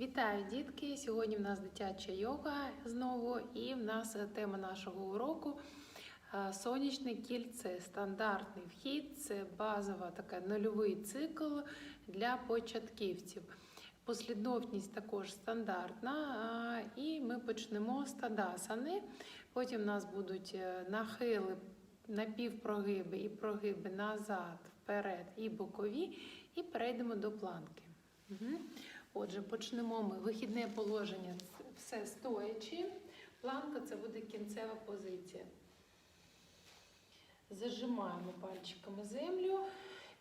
Вітаю, дітки! Сьогодні в нас дитяча йога знову, і в нас тема нашого уроку е, сонячне кільце. Стандартний вхід це базова така нульовий цикл для початківців. Послідовність також стандартна. е, І ми почнемо з тадасани. Потім у нас будуть е, нахили, напівпрогиби і прогиби назад, вперед і бокові, і перейдемо до планки. Угу. Отже, почнемо ми. Вихідне положення все стоячи. Планка це буде кінцева позиція. Зажимаємо пальчиками землю,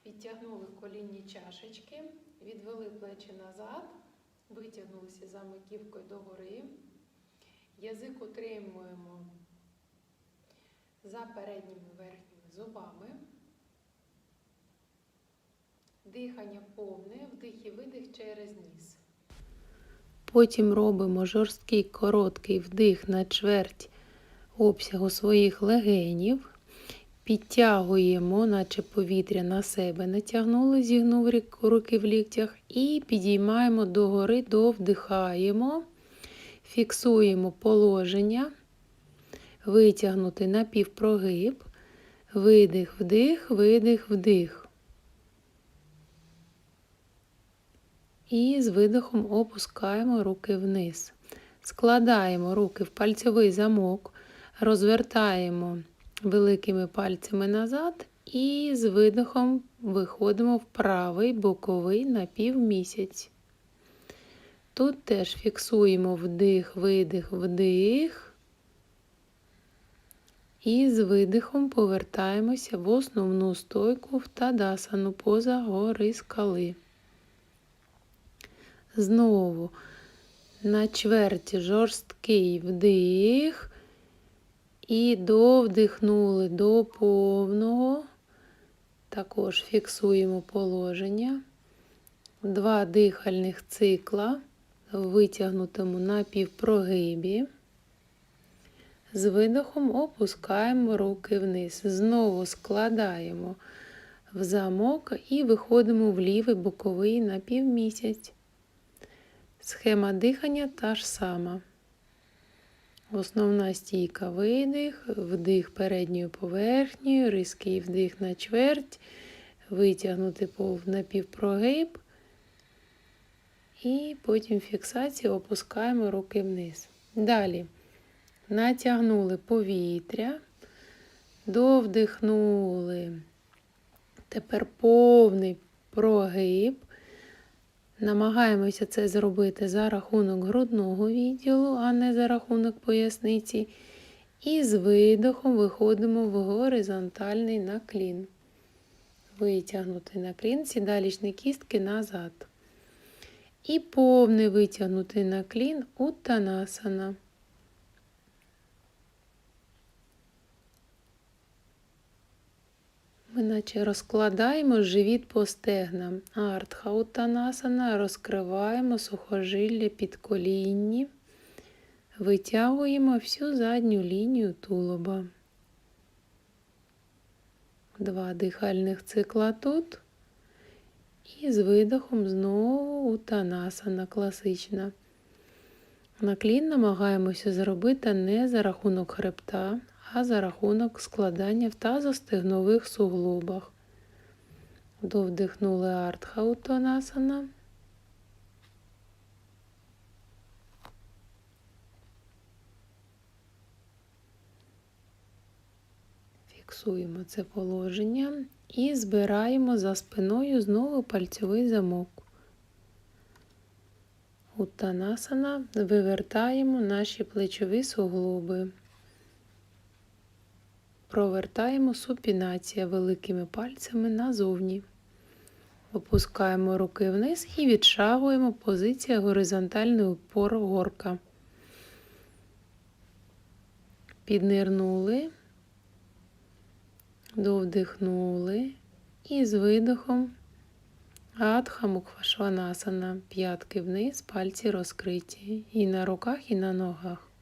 підтягнули колінні чашечки, відвели плечі назад, витягнулися за маківкою догори. Язик утримуємо за передніми верхніми зубами. Дихання повне, вдих і видих через ніс. Потім робимо жорсткий короткий вдих на чверть обсягу своїх легенів. Підтягуємо, наче повітря на себе натягнули, зігнув руки в ліктях, і підіймаємо догори, довдихаємо, фіксуємо положення, витягнути напівпрогиб, видих, вдих, видих, вдих. І з видихом опускаємо руки вниз. Складаємо руки в пальцьовий замок, розвертаємо великими пальцями назад і з видихом виходимо в правий боковий напівмісяць. Тут теж фіксуємо вдих, видих, вдих. І з видихом повертаємося в основну стойку в тадасану поза гори скали. Знову на чверті жорсткий вдих. І довдихнули до повного. Також фіксуємо положення. Два дихальних цикла в витягнутому напівпрогибі. З видохом опускаємо руки вниз. Знову складаємо в замок і виходимо в лівий боковий напівмісяць. Схема дихання та ж сама. Основна стійка видих, вдих передньою поверхнею, різкий вдих на чверть, витягнути пов напівпрогиб. І потім фіксація опускаємо руки вниз. Далі натягнули повітря, довдихнули. Тепер повний прогиб. Намагаємося це зробити за рахунок грудного відділу, а не за рахунок поясниці. І з видохом виходимо в горизонтальний наклін. Витягнутий наклін, сідалічні кістки назад. І повний витягнутий наклін уттанасана. Ми наче розкладаємо живіт по стегнам. Артха уттанасана, розкриваємо сухожилля під колінні, витягуємо всю задню лінію тулуба. Два дихальних цикла тут. І з видохом знову уттанасана класична. Наклін намагаємося зробити не за рахунок хребта, а за рахунок складання в тазостегнових суглобах. Довдихнули артхаутонасана. Фіксуємо це положення і збираємо за спиною знову пальцьовий замок. Уттанасана вивертаємо наші плечові суглоби. Провертаємо супінація великими пальцями назовні. Опускаємо руки вниз і відшагуємо позиція горизонтальний упор горка. Піднирнули, довдихнули і з видохом Адха Мукхвашванасана. П'ятки вниз, пальці розкриті і на руках, і на ногах.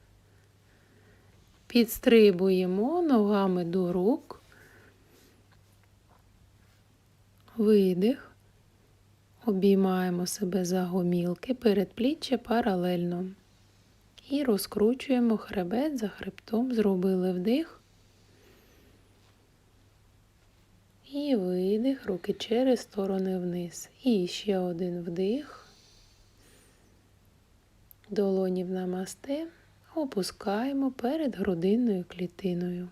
Підстрибуємо ногами до рук, видих, Обіймаємо себе за гомілки, передпліччя паралельно. І розкручуємо хребет за хребтом, зробили вдих. І видих, руки через сторони вниз. І ще один вдих. Долоні в намасте опускаємо перед грудинною клітиною.